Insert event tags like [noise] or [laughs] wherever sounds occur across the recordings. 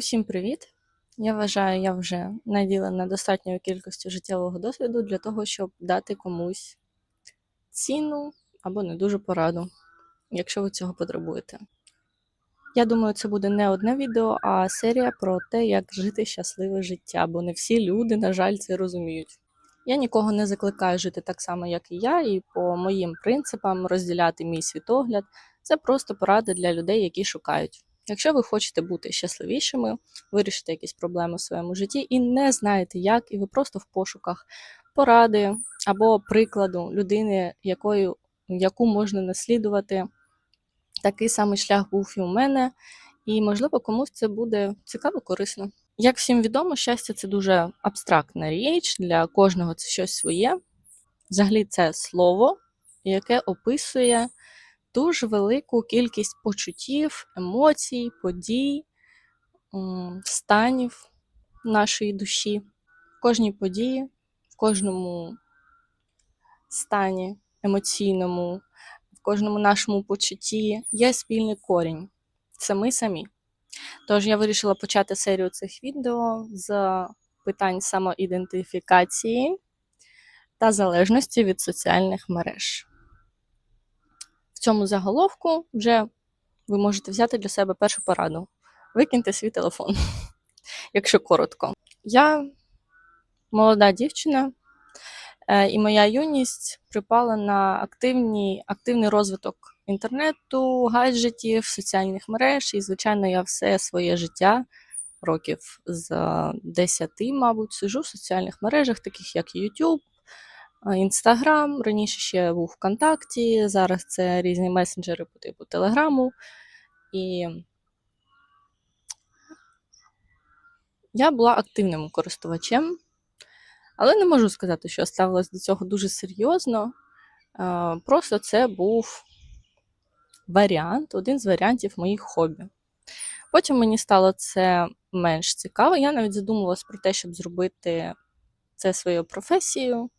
Усім привіт! Я вважаю, я вже наділена достатньою кількістю життєвого досвіду для того, щоб дати комусь цінну або не дуже пораду, якщо ви цього потребуєте. Я думаю, це буде не одне відео, а серія про те, як жити щасливе життя, бо не всі люди, на жаль, це розуміють. Я нікого не закликаю жити так само, як і я, і по моїм принципам розділяти мій світогляд це просто поради для людей, які шукають. Якщо ви хочете бути щасливішими, вирішити якісь проблеми в своєму житті і не знаєте як, і ви просто в пошуках поради або прикладу людини, якою, яку можна наслідувати, такий самий шлях був і у мене, і, можливо, комусь це буде цікаво, корисно. Як всім відомо, щастя це дуже абстрактна річ, для кожного це щось своє. Взагалі, це слово, яке описує дуже велику кількість почуттів, емоцій, подій, станів нашої душі. В кожній події, в кожному стані емоційному, в кожному нашому почутті є спільний корінь. Це ми самі. Тож я вирішила почати серію цих відео з питань самоідентифікації та залежності від соціальних мереж. Цьому заголовку вже ви можете взяти для себе першу пораду. Викиньте свій телефон, [laughs] якщо коротко. Я молода дівчина, е, і моя юність припала на активні, активний розвиток інтернету, гаджетів, соціальних мереж. І, звичайно, я все своє життя, років з 10, мабуть, сижу в соціальних мережах, таких як YouTube, Інстаграм, раніше ще був ВКонтакті, зараз це різні месенджери по типу Телеграму. І я була активним користувачем, але не можу сказати, що ставилась до цього дуже серйозно. Просто це був варіант, один з варіантів моїх хобі. Потім мені стало це менш цікаво. Я навіть задумувалась про те, щоб зробити це своєю професією,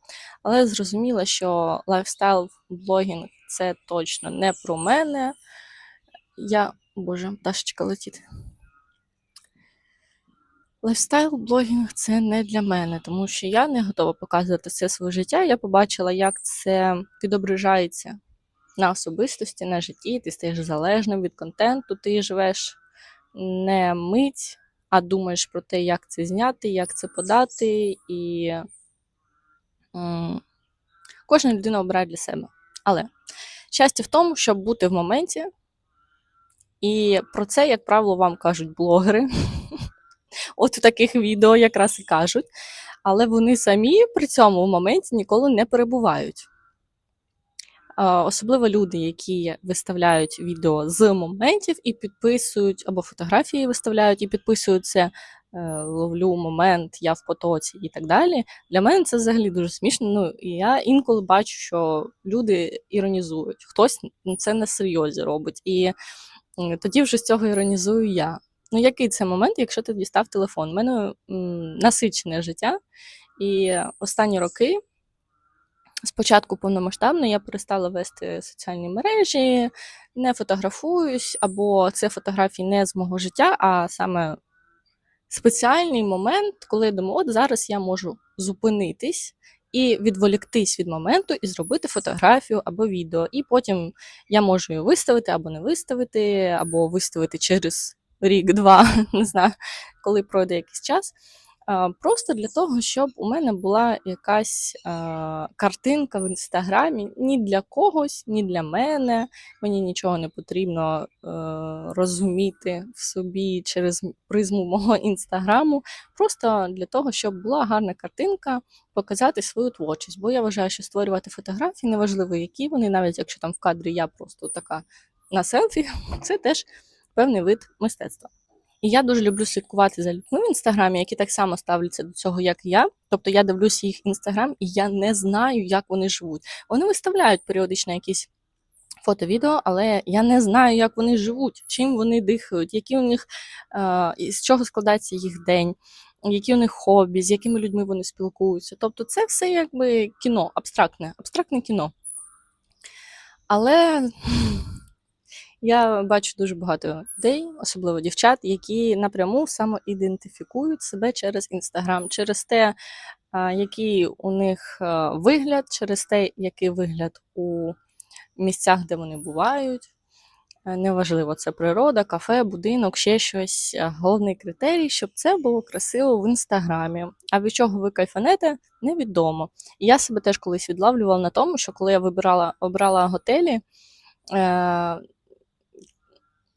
але зрозуміла, що лайфстайл-блогінг це точно не про мене. Я, боже, пташечка летить. Лайфстайл-блогінг це не для мене, тому що я не готова показувати все своє життя. Я побачила, як це відображається на особистості, на житті. Ти стаєш залежним від контенту, ти живеш не мить, а думаєш про те, як це зняти, як це подати, і кожна людина обирає для себе. Але щастя в тому, щоб бути в моменті, і про це, як правило, вам кажуть блогери. [laughs] От у таких відео якраз і кажуть. Але вони самі при цьому в моменті ніколи не перебувають. Особливо люди, які виставляють відео з моментів і підписують, або фотографії виставляють і підписують це, е, ловлю момент, я в потоці і так далі. Для мене це взагалі дуже смішно. Ну, і я інколи бачу, що люди іронізують, хтось це на серйозі робить. І тоді вже з цього іронізую я. Ну, який це момент, якщо ти дістав телефон? У мене м, насичене життя, і останні роки. Спочатку повномасштабно я перестала вести соціальні мережі, не фотографуюсь, або це фотографії не з мого життя, а саме спеціальний момент, коли я думаю, от зараз я можу зупинитись і відволіктись від моменту і зробити фотографію або відео. І потім я можу її виставити або не виставити, або виставити через рік-два, [laughs] не знаю, коли пройде якийсь час. Просто для того, щоб у мене була якась картинка в інстаграмі ні для когось, ні для мене. Мені нічого не потрібно е, розуміти в собі через призму мого інстаграму. Просто для того, щоб була гарна картинка, показати свою творчість. Бо я вважаю, що створювати фотографії, неважливо, які вони, навіть якщо там в кадрі я просто така на селфі, [laughs] це теж певний вид мистецтва. І я дуже люблю слідкувати за людьми в інстаграмі, які так само ставляться до цього, як я. Тобто я дивлюся їх інстаграм, і я не знаю, як вони живуть. Вони виставляють періодично якісь фото-відео, але я не знаю, як вони живуть, чим вони дихають, які у них е, з чого складається їх день, які у них хобі, з якими людьми вони спілкуються. Тобто, це все якби кіно, абстрактне, абстрактне кіно. Але Я бачу дуже багато людей, особливо дівчат, які напряму самоідентифікують себе через інстаграм, через те, який у них вигляд, через те, який вигляд у місцях, де вони бувають. Е, Неважливо, це природа, кафе, будинок, ще щось. Е, Головний критерій, щоб це було красиво в інстаграмі. А від чого ви кайфанете, невідомо. І я себе теж колись відлавлювала на тому, що коли я вибирала обрала готелі, е,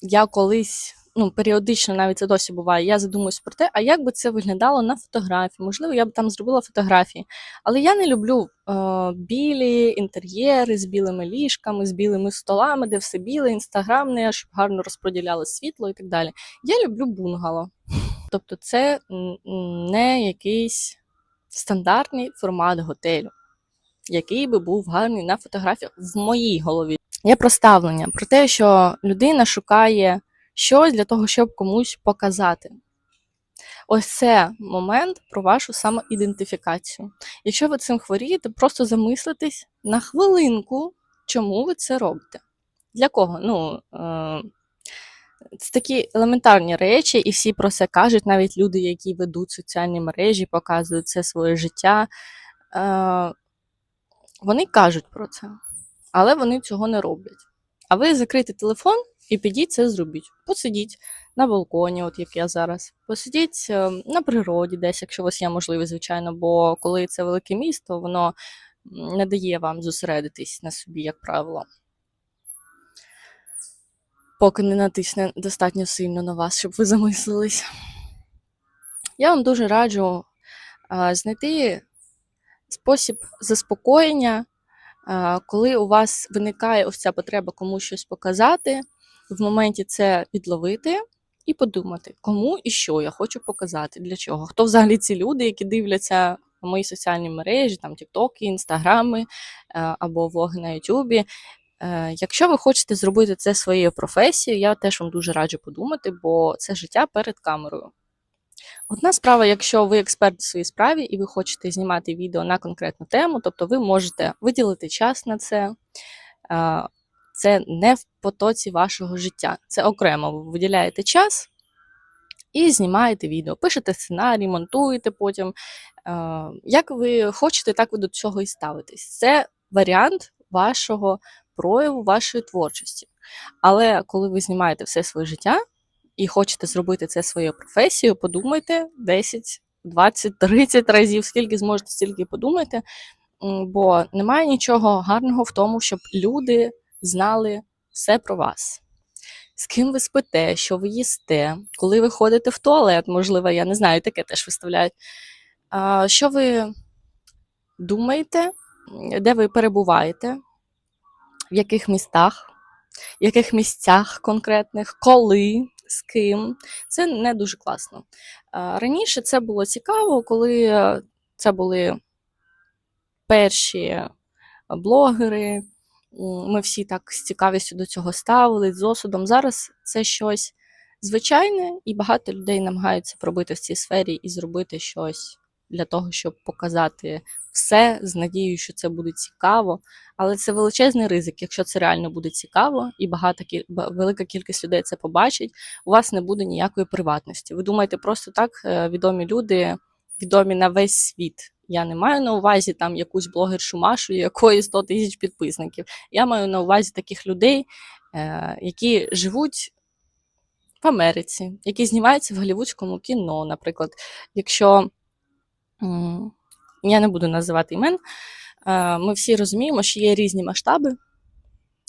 я колись, ну, періодично навіть це досі буває, я задумуюсь про те, а як би це виглядало на фотографії. Можливо, я б там зробила фотографії. Але я не люблю е, білі інтер'єри з білими ліжками, з білими столами, де все біле, інстаграмне, щоб гарно розподіляли світло і так далі. Я люблю бунгало. Тобто, це не якийсь стандартний формат готелю, який би був гарний на фотографіях в моїй голові. Є про ставлення, про те, що людина шукає щось для того, щоб комусь показати. Ось це момент про вашу самоідентифікацію. Якщо ви цим хворієте, просто замислитесь на хвилинку, чому ви це робите. Для кого? Ну, е, це такі елементарні речі, і всі про це кажуть, навіть люди, які ведуть соціальні мережі, показують це своє життя. Е, вони кажуть про це, але вони цього не роблять. А ви закрийте телефон і підіть це зробіть. Посидіть на балконі, от як я зараз. Посидіть е, на природі, десь, якщо у вас є можливість, звичайно, бо коли це велике місто, воно не дає вам зосередитись на собі, як правило. Поки не натисне достатньо сильно на вас, щоб ви замислились. Я вам дуже раджу а, знайти спосіб заспокоєння, коли у вас виникає ось ця потреба комусь щось показати, в моменті це підловити і подумати, кому і що я хочу показати, для чого. Хто взагалі ці люди, які дивляться мої соціальні мережі, там Тіктоки, Інстаграми е, або влоги на Ютубі. Е, Якщо ви хочете зробити це своєю професією, я теж вам дуже раджу подумати, бо це життя перед камерою. Одна справа, якщо ви експерт у своїй справі і ви хочете знімати відео на конкретну тему, тобто ви можете виділити час на це. Це не в потоці вашого життя. Це окремо ви виділяєте час і знімаєте відео, пишете сценарій, монтуєте потім. Як ви хочете, так ви до цього і ставитесь. Це варіант вашого прояву, вашої творчості. Але коли ви знімаєте все своє життя і хочете зробити це своєю професією, подумайте 10, 20, 30 разів, скільки зможете, стільки подумайте. Бо немає нічого гарного в тому, щоб люди знали все про вас. З ким ви спите, що ви їсте, коли ви ходите в туалет, можливо, я не знаю, таке теж виставляють. А, Що ви думаєте, де ви перебуваєте, в яких містах, в яких місцях конкретних, коли, з ким. Це не дуже класно. Раніше це було цікаво, коли е, це були перші блогери. Ми всі так з цікавістю до цього ставили, з осудом. Зараз це щось звичайне, і багато людей намагаються пробити в цій сфері і зробити щось для того, щоб показати все з надією, що це буде цікаво. Але це величезний ризик, якщо це реально буде цікаво, і багата кіль... велика кількість людей це побачить, у вас не буде ніякої приватності. Ви думаєте, просто так е, відомі люди, відомі на весь світ. Я не маю на увазі там якусь блогершу Машу, якої 100 тисяч підписників. Я маю на увазі таких людей, е, які живуть в Америці, які знімаються в голівудському кіно. Наприклад, якщо я не буду називати імен, е, ми всі розуміємо, що є різні масштаби.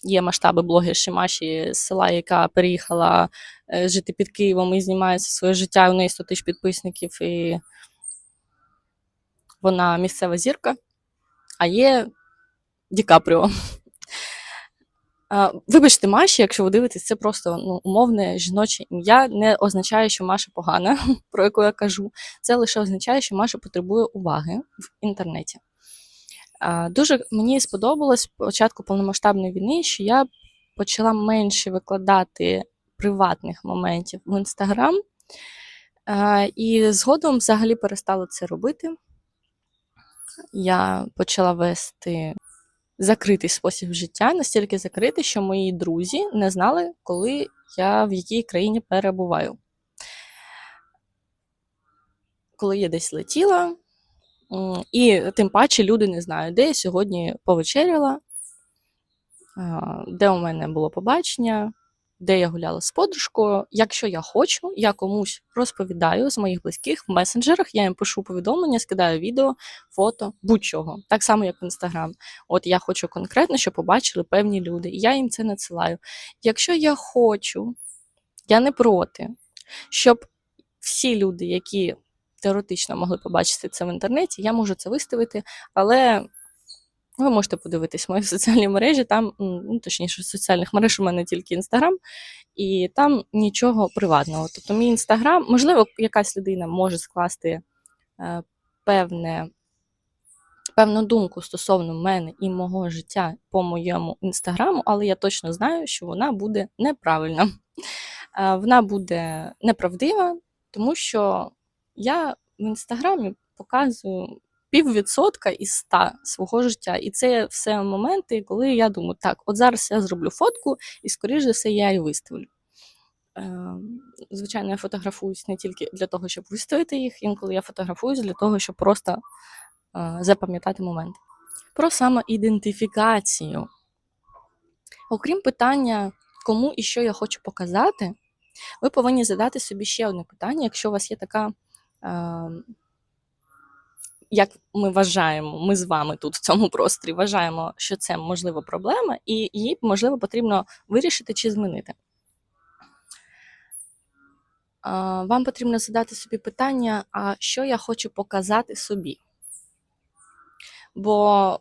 Є масштаби блогер Шимаші з села, яка переїхала е, жити під Києвом і знімається своє життя. У неї 100 тисяч підписників, і вона місцева зірка, а є Ді Капріо. Вибачте, Маші, якщо ви дивитесь, це просто ну, умовне жіноче ім'я не означає, що Маша погана, [laughs] про яку я кажу. Це лише означає, що Маша потребує уваги в інтернеті. Дуже мені сподобалось початку повномасштабної війни, що я почала менше викладати приватних моментів в інстаграм, і згодом взагалі перестала це робити. Я почала вести закритий спосіб життя, настільки закритий, що мої друзі не знали, коли я в якій країні перебуваю. Коли я десь летіла, і тим паче люди не знають, де я сьогодні повечеряла, де у мене було побачення, де я гуляла з подружкою. Якщо я хочу, я комусь розповідаю з моїх близьких в месенджерах, я їм пишу повідомлення, скидаю відео, фото, будь-чого. Так само, як в інстаграм. От я хочу конкретно, щоб побачили певні люди, і я їм це надсилаю. Якщо я хочу, я не проти, щоб всі люди, які теоретично могли побачити це в інтернеті, я можу це виставити, але ви можете подивитись мої [laughs] соціальні мережі, там, ну, точніше, соціальних мереж у мене тільки інстаграм, і там нічого приватного. Тобто, мій інстаграм, можливо, якась людина може скласти е, певне, певну думку стосовно мене і мого життя по моєму інстаграму, але я точно знаю, що вона буде неправильна. Е, Вона буде неправдива, тому що я в інстаграмі показую піввідсотка із ста свого життя. І це все моменти, коли я думаю, так, от зараз я зроблю фотку, і, скоріш за все, я її виставлю. Е, Звичайно, я фотографуюсь не тільки для того, щоб виставити їх, інколи я фотографуюсь для того, щоб просто е, запам'ятати момент. Про самоідентифікацію. Окрім питання, кому і що я хочу показати, ви повинні задати собі ще одне питання, якщо у вас є така, е, як ми вважаємо, ми з вами тут в цьому просторі вважаємо, що це можливо проблема, і її можливо потрібно вирішити чи змінити. Вам потрібно задати собі питання, а що я хочу показати собі? Бо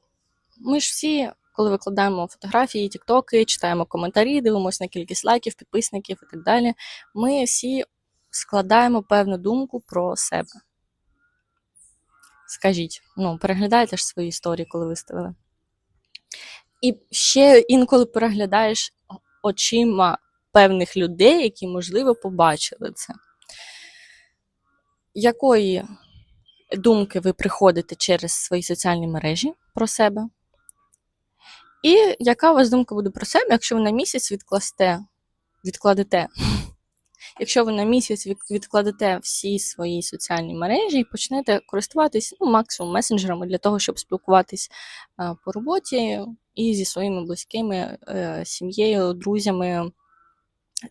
ми ж всі, коли викладаємо фотографії, тіктоки, читаємо коментарі, дивимося на кількість лайків, підписників і так далі, ми всі складаємо певну думку про себе. Скажіть, ну, переглядаєте ж свої історії, коли виставили? І ще інколи переглядаєш очима певних людей, які, можливо, побачили це. Якої думки ви приходите через свої соціальні мережі про себе? І яка у вас думка буде про себе, якщо ви на місяць відкласте, відкладете? Якщо ви на місяць відкладете всі свої соціальні мережі і почнете користуватись ну, максимум месенджерами для того, щоб спілкуватись по роботі і зі своїми близькими, е, сім'єю, друзями,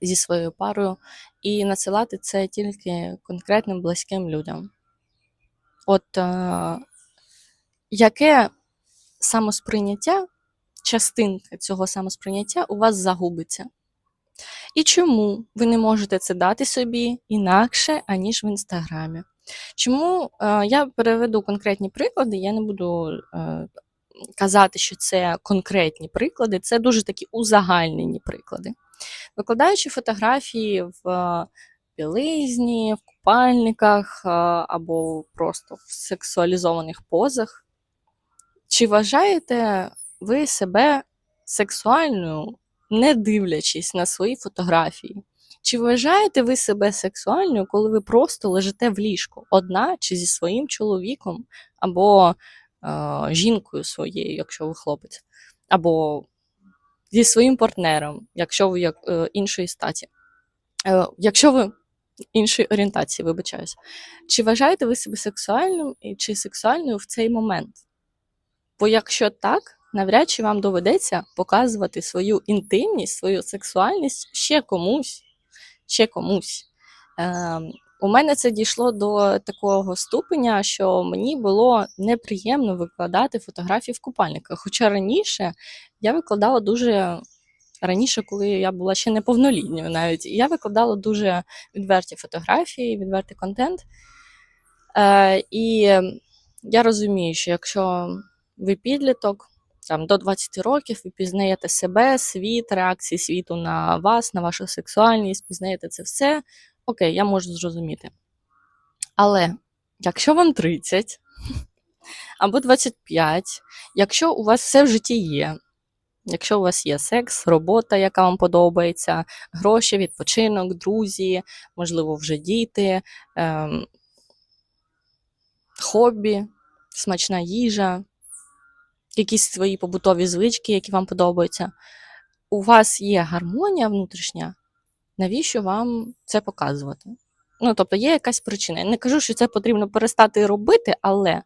зі своєю парою, і надсилати це тільки конкретним близьким людям. От е, яке самосприйняття, частинка цього самосприйняття у вас загубиться? І чому ви не можете це дати собі інакше, аніж в інстаграмі? Чому е, я переведу конкретні приклади, я не буду е, казати, що це конкретні приклади, це дуже такі узагальнені приклади. Викладаючи фотографії в е, білизні, в купальниках або просто в сексуалізованих позах, чи вважаєте ви себе сексуальною, не дивлячись на свої фотографії? Чи вважаєте ви себе сексуальною, коли ви просто лежите в ліжку одна чи зі своїм чоловіком, або е, жінкою своєю, якщо ви хлопець, або зі своїм партнером, якщо ви як, е, іншої статі? Е, якщо ви іншої орієнтації, вибачаюсь, чи вважаєте ви себе сексуальним чи сексуальною в цей момент? Бо якщо так, навряд чи вам доведеться показувати свою інтимність, свою сексуальність ще комусь. Ще комусь. Ем, у мене це дійшло до такого ступеня, що мені було неприємно викладати фотографії в купальниках. Хоча раніше я викладала дуже раніше, коли я була ще неповнолітньою навіть, я викладала дуже відверті фотографії, відвертий контент. Е, і я розумію, що якщо ви підліток, там до 20 років, ви пізнаєте себе, світ, реакції світу на вас, на вашу сексуальність, пізнаєте це все. Окей, я можу зрозуміти. Але якщо вам 30 або 25, якщо у вас все в житті є, якщо у вас є секс, робота, яка вам подобається, гроші, відпочинок, друзі, можливо, вже діти, ем, хобі, смачна їжа, якісь свої побутові звички, які вам подобаються, у вас є гармонія внутрішня, навіщо вам це показувати? Ну, тобто є якась причина. Я не кажу, що це потрібно перестати робити, але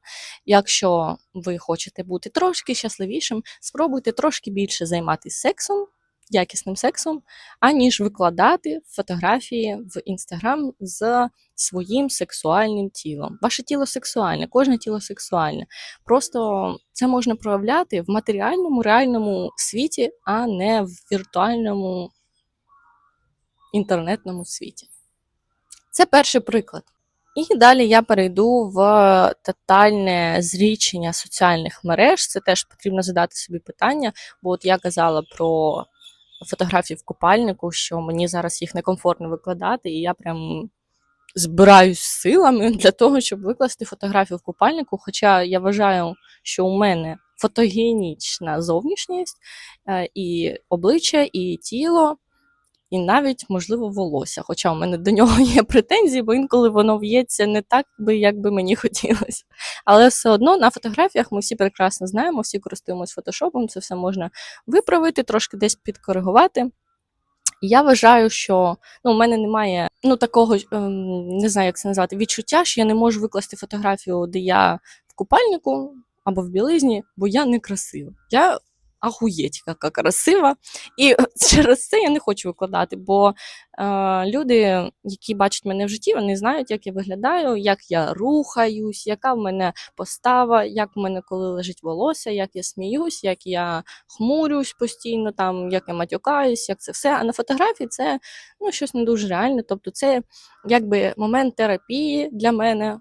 якщо ви хочете бути трошки щасливішим, спробуйте трошки більше займатися сексом, якісним сексом, аніж викладати фотографії в інстаграм з своїм сексуальним тілом. Ваше тіло сексуальне, кожне тіло сексуальне. Просто це можна проявляти в матеріальному, реальному світі, а не в віртуальному інтернетному світі. Це перший приклад. І далі я перейду в тотальне зрічення соціальних мереж. Це теж потрібно задати собі питання, бо от я казала про фотографії в купальнику, що мені зараз їх некомфортно викладати, і я прям збираюсь силами [laughs] для того, щоб викласти фотографію в купальнику. Хоча я вважаю, що у мене фотогенічна зовнішність е, і обличчя, і тіло і навіть, можливо, волосся. Хоча у мене до нього [laughs] є претензії, бо інколи воно в'ється не так, би, як би мені [laughs] хотілося. Але все одно на фотографіях ми всі прекрасно знаємо, всі користуємось фотошопом, це все можна виправити, трошки десь підкоригувати. Я вважаю, що ну, у мене немає ну, такого, ем, не знаю, як це назвати, відчуття, що я не можу викласти фотографію, де я в купальнику або в білизні, бо я не красива. Я ахуєть, яка красива. І [laughs] через це я не хочу викладати, бо е, люди, які бачать мене в житті, вони знають, як я виглядаю, як я рухаюсь, яка в мене постава, як в мене коли лежить волосся, як я сміюсь, як я хмурюсь постійно, там, як я матюкаюсь, як це все. А на фотографії це ну, щось не дуже реальне. Тобто, це якби момент терапії для мене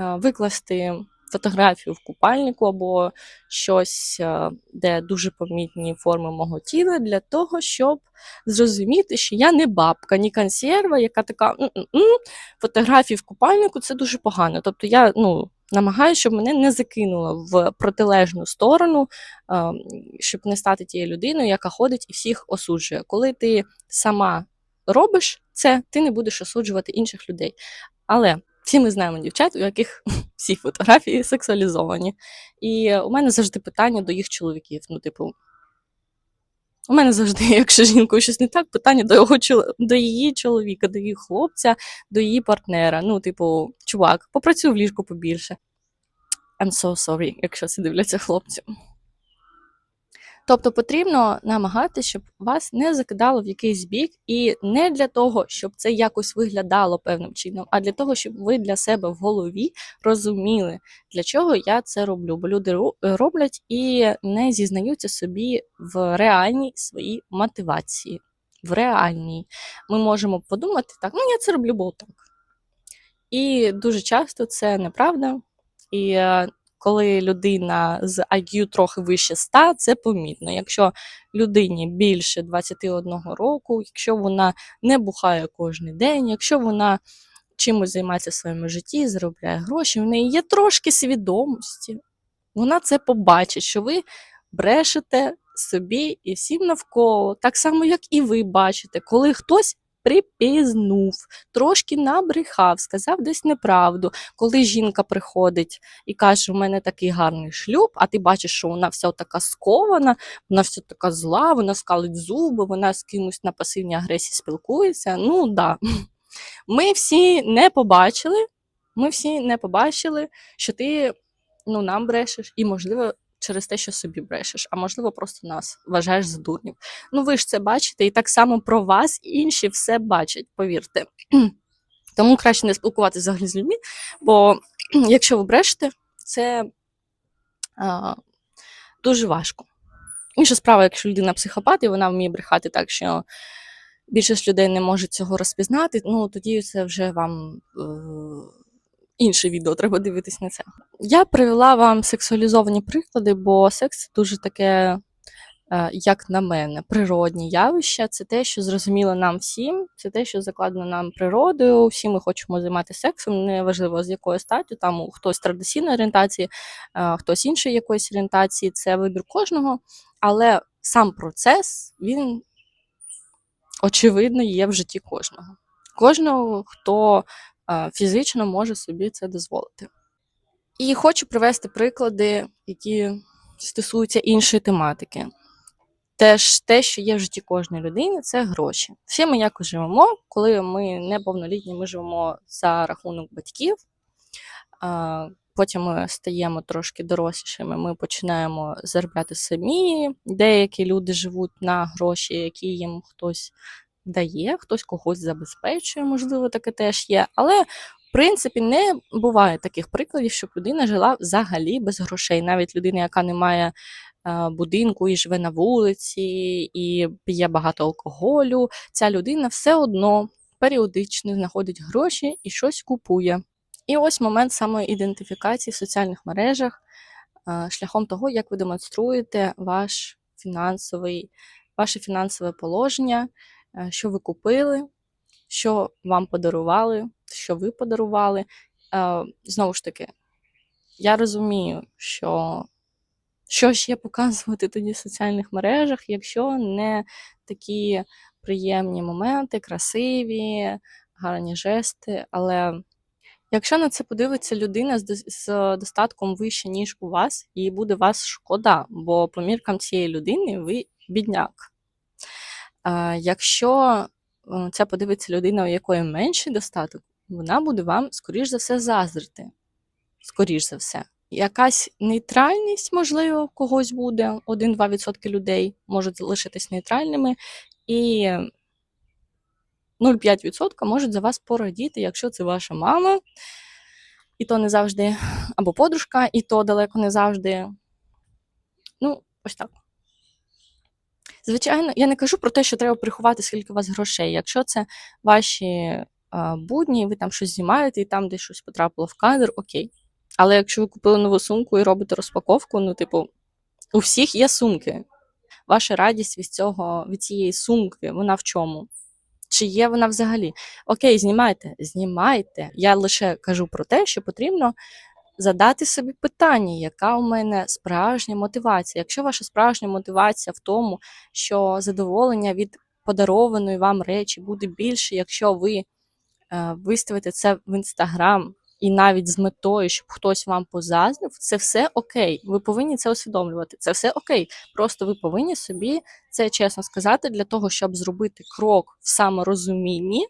е, викласти фотографію в купальнику або щось, е, де дуже помітні форми мого тіла, для того, щоб зрозуміти, що я не бабка, ні консерва, яка така М-м-м, фотографії в купальнику це дуже погано. Тобто я ну, намагаюся, щоб мене не закинуло в протилежну сторону, е, щоб не стати тією людиною, яка ходить і всіх осуджує. Коли ти сама робиш це, ти не будеш осуджувати інших людей. Але всі ми знаємо дівчат, у яких [laughs] всі фотографії сексуалізовані. І у мене завжди питання до їх чоловіків. Ну, типу, у мене завжди, [laughs] якщо жінкою щось не так, питання до його до її чоловіка, до її хлопця, до її партнера. Ну, типу, чувак, попрацюй в ліжку побільше. I'm so sorry, якщо це дивляться хлопці. Тобто потрібно намагатися, щоб вас не закидало в якийсь бік, і не для того, щоб це якось виглядало певним чином, а для того, щоб ви для себе в голові розуміли, для чого я це роблю. Бо люди роблять і не зізнаються собі в реальній своїй мотивації. В реальній. Ми можемо подумати так, ну я це роблю, бо так. І дуже часто це неправда. І е, коли людина з IQ трохи вище 100, це помітно. Якщо людині більше 21 року, якщо вона не бухає кожен день, якщо вона чимось займається в своєму житті, заробляє гроші, в неї є трошки свідомості, вона це побачить, що ви брешете собі і всім навколо, так само, як і ви бачите, коли хтось припізнув, трошки набрехав, сказав десь неправду. Коли жінка приходить і каже, у мене такий гарний шлюб, а ти бачиш, що вона вся така скована, вона вся така зла, вона скалить зуби, вона з кимось на пасивній агресії спілкується. Ну да. Ми всі не побачили, ми всі не побачили, що ти ну, нам брешеш, і, можливо, через те, що собі брешеш, а можливо, просто нас вважаєш за дурнів. Ну ви ж це бачите, і так само про вас інші все бачать, повірте. [clears throat] Тому краще не спілкуватися взагалі з людьми, бо [clears throat] якщо ви брешете, це а, дуже важко. Інша справа, якщо людина психопат, і вона вміє брехати так, що більшість людей не може цього розпізнати, ну тоді це вже вам. Е інше відео, треба дивитись на це. Я привела вам сексуалізовані приклади, бо секс це дуже таке, е, як на мене, природні явище. Це те, що зрозуміло нам всім, це те, що закладено нам природою. Всі ми хочемо займатися сексом, неважливо з якою статтю, там хтось традиційної орієнтації, е, хтось іншої якоїсь орієнтації, це вибір кожного. Але сам процес, він очевидно є в житті кожного. Кожного, хто фізично може собі це дозволити. І хочу привести приклади, які стосується іншої тематики. Теж те, що є в житті кожної людини, це гроші. Всі ми якось живемо, коли ми неповнолітні, ми живемо за рахунок батьків. Потім ми стаємо трошки дорослішими, ми починаємо заробляти самі. Деякі люди живуть на гроші, які їм хтось дає, хтось когось забезпечує, можливо, таке теж є. Але в принципі не буває таких прикладів, щоб людина жила взагалі без грошей. Навіть людина, яка не має е, будинку і живе на вулиці, і п'є багато алкоголю, ця людина все одно періодично знаходить гроші і щось купує. І ось момент самоідентифікації в соціальних мережах е, шляхом того, як ви демонструєте ваш фінансовий, ваше фінансове положення, що ви купили, що вам подарували, що ви подарували. Е, Знову ж таки, я розумію, що що є показувати тоді в соціальних мережах, якщо не такі приємні моменти, красиві, гарні жести, але. Якщо на це подивиться людина з, достатком вище, ніж у вас, їй буде вас шкода, бо по міркам цієї людини ви бідняк. Якщо це подивиться людина, у якої менший достаток, вона буде вам, скоріш за все, заздрити. Скоріш за все. Якась нейтральність, можливо, в когось буде, 1-2% людей можуть залишитись нейтральними, і 0,5% можуть за вас порадіти, якщо це ваша мама, і то не завжди, або подружка, і то далеко не завжди. Ну, ось так. Звичайно, я не кажу про те, що треба приховати, скільки у вас грошей. Якщо це ваші будні, ви там щось знімаєте і там десь щось потрапило в кадр, окей. Але якщо ви купили нову сумку і робите розпаковку, ну, типу, у всіх є сумки. Ваша радість від цього, від цієї сумки, вона в чому? Чи є вона взагалі? Окей, знімайте, знімайте. Я лише кажу про те, що потрібно задати собі питання, яка у мене справжня мотивація. Якщо ваша справжня мотивація в тому, що задоволення від подарованої вам речі буде більше, якщо ви е, виставите це в інстаграм. І навіть з метою, щоб хтось вам позаздрив, це все окей. Ви повинні це усвідомлювати. Це все окей. Просто ви повинні собі це чесно сказати для того, щоб зробити крок в саморозумінні,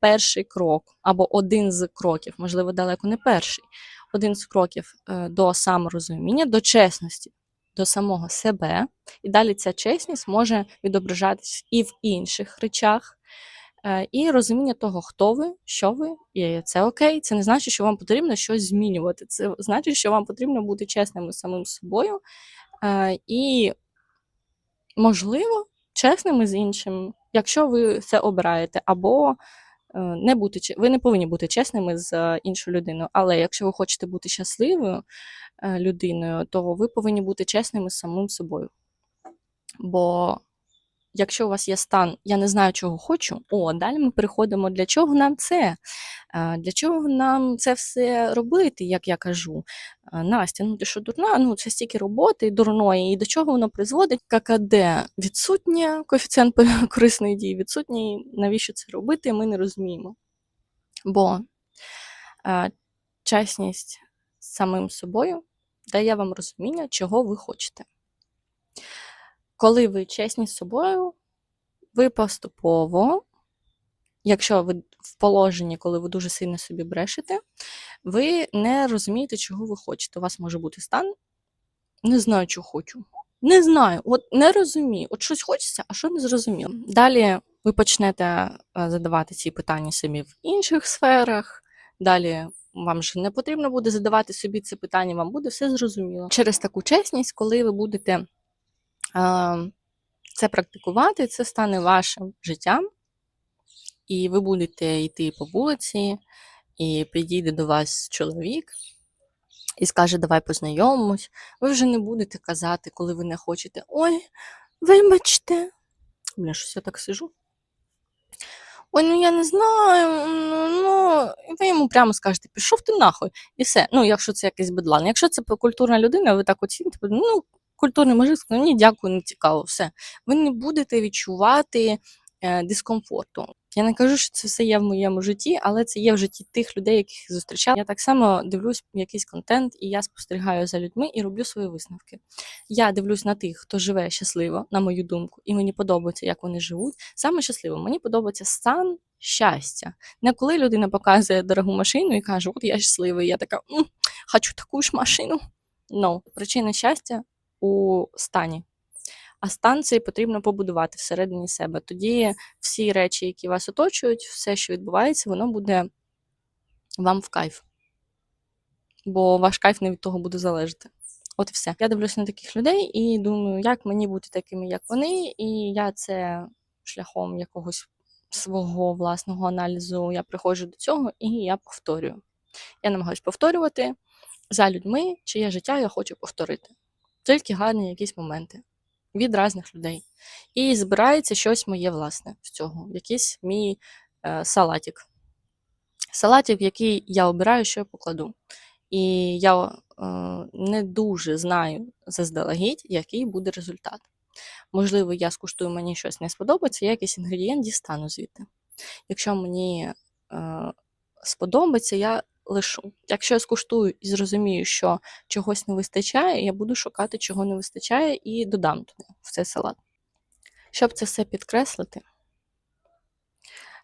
перший крок або один з кроків, можливо, далеко не перший, один з кроків е, до саморозуміння, до чесності, до самого себе. І далі ця чесність може відображатись і в інших речах. Е, І розуміння того, хто ви, що ви, і це окей. Це не значить, що вам потрібно щось змінювати. Це значить, що вам потрібно бути чесними самим собою е, і, можливо, чесними з іншим, якщо ви це обираєте, або не бути ви не повинні бути чесними з е, іншою людиною. Але якщо ви хочете бути щасливою е, людиною, то ви повинні бути чесними з самим собою. Бо якщо у вас є стан, я не знаю, чого хочу, о, далі ми переходимо, для чого нам це? Для чого нам це все робити, як я кажу? Настя, ну ти що дурна? Ну це стільки роботи дурної, і до чого воно призводить? ККД відсутнє, коефіцієнт [laughs] корисної дії відсутній. Навіщо це робити? Ми не розуміємо. Бо чесність самим собою дає вам розуміння, чого ви хочете. Коли ви чесні з собою, ви поступово, якщо ви в положенні, коли ви дуже сильно собі брешете, ви не розумієте, чого ви хочете. У вас може бути стан, не знаю, чого хочу. Не знаю, от не розумію. От щось хочеться, а що не зрозуміло. Далі ви почнете е, задавати ці питання собі в інших сферах. Далі вам ж не потрібно буде задавати собі це питання, вам буде все зрозуміло. Через таку чесність, коли ви будете це практикувати, це стане вашим життям, і ви будете йти по вулиці, і підійде до вас чоловік і скаже, давай познайомимось. Ви вже не будете казати, коли ви не хочете. Ой, вибачте. Бля, щось я так сижу. Ой, ну я не знаю. Ну, ну, і ви йому прямо скажете, пішов ти нахуй, і все. Ну, якщо це якийсь бедлан. Якщо це культурна людина, ви так оціните, ну, культурний мужик, ну ні, дякую, не цікаво, все. Ви не будете відчувати е, дискомфорту. Я не кажу, що це все є в моєму житті, але це є в житті тих людей, яких я зустрічала. Я так само дивлюсь якийсь контент, і я спостерігаю за людьми і роблю свої висновки. Я дивлюсь на тих, хто живе щасливо, на мою думку, і мені подобається, як вони живуть. Саме щасливо, мені подобається стан щастя. Не коли людина показує дорогу машину і каже, от я щасливий, я така хочу таку ж машину. No. причина щастя у стані. А стан цей потрібно побудувати всередині себе. Тоді всі речі, які вас оточують, все, що відбувається, воно буде вам в кайф. Бо ваш кайф не від того буде залежати. От і все. Я дивлюся на таких людей і думаю, як мені бути такими, як вони, і я це шляхом якогось свого власного аналізу я приходжу до цього і я повторюю. Я намагаюся повторювати за людьми, чиє життя я хочу повторити. Тільки гарні якісь моменти від різних людей. І збирається щось моє власне з цього, якийсь мій е, салатик. Салатик, який я обираю, що я покладу. І я е, не дуже знаю заздалегідь, який буде результат. Можливо, я скуштую, мені щось не сподобається, я якийсь інгредієнт дістану звідти. Якщо мені е, сподобається, я лишу. Якщо я скуштую і зрозумію, що чогось не вистачає, я буду шукати, чого не вистачає, і додам туди в цей салат. Щоб це все підкреслити,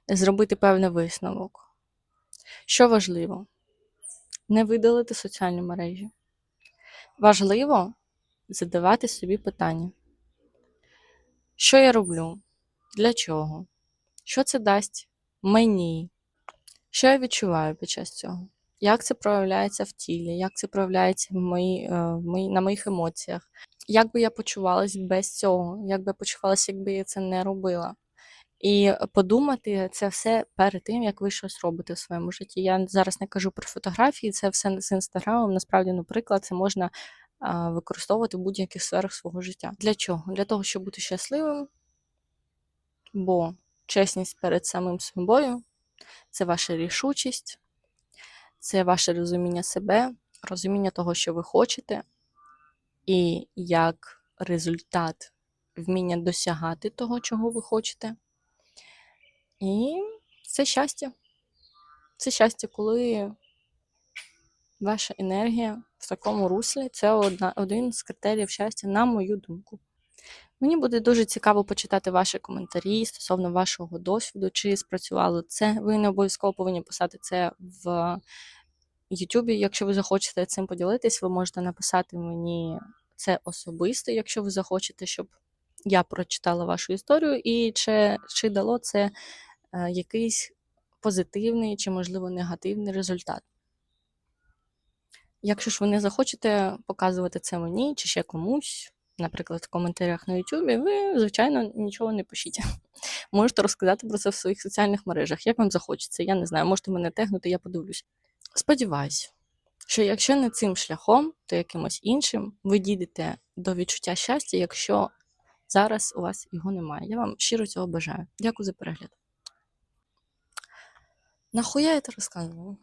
зробити певний висновок. Що важливо? Не видалити соціальні мережі. Важливо задавати собі питання. Що я роблю? Для чого? Що це дасть мені? Що я відчуваю під час цього? Як це проявляється в тілі, як це проявляється в мої, е, в мої, на моїх емоціях? Як би я почувалась без цього? Як би я почувалася, якби я це не робила? І подумати це все перед тим, як ви щось робите в своєму житті. Я зараз не кажу про фотографії, це все з інстаграмом. Насправді, наприклад, це можна використовувати в будь-яких сферах свого життя. Для чого? Для того, щоб бути щасливим, бо чесність перед самим собою це ваша рішучість, це ваше розуміння себе, розуміння того, що ви хочете, і як результат вміння досягати того, чого ви хочете. І це щастя. Це щастя, коли ваша енергія в такому руслі це одна, один з критеріїв щастя, на мою думку. Мені буде дуже цікаво почитати ваші коментарі стосовно вашого досвіду, чи спрацювало це. Ви не обов'язково повинні писати це в Ютубі. Якщо ви захочете цим поділитись, ви можете написати мені це особисто, якщо ви захочете, щоб я прочитала вашу історію, і чи, чи дало це е, якийсь позитивний чи, можливо, негативний результат. Якщо ж ви не захочете показувати це мені чи ще комусь, наприклад, в коментарях на YouTube, ви, звичайно, нічого не пишіть. [laughs] Можете розказати про це в своїх соціальних мережах, як вам захочеться. Я не знаю, можете мене тегнути, я подивлюсь. Сподіваюсь, що якщо не цим шляхом, то якимось іншим ви дійдете до відчуття щастя, якщо зараз у вас його немає. Я вам щиро цього бажаю. Дякую за перегляд. Нахуя я це розказувала?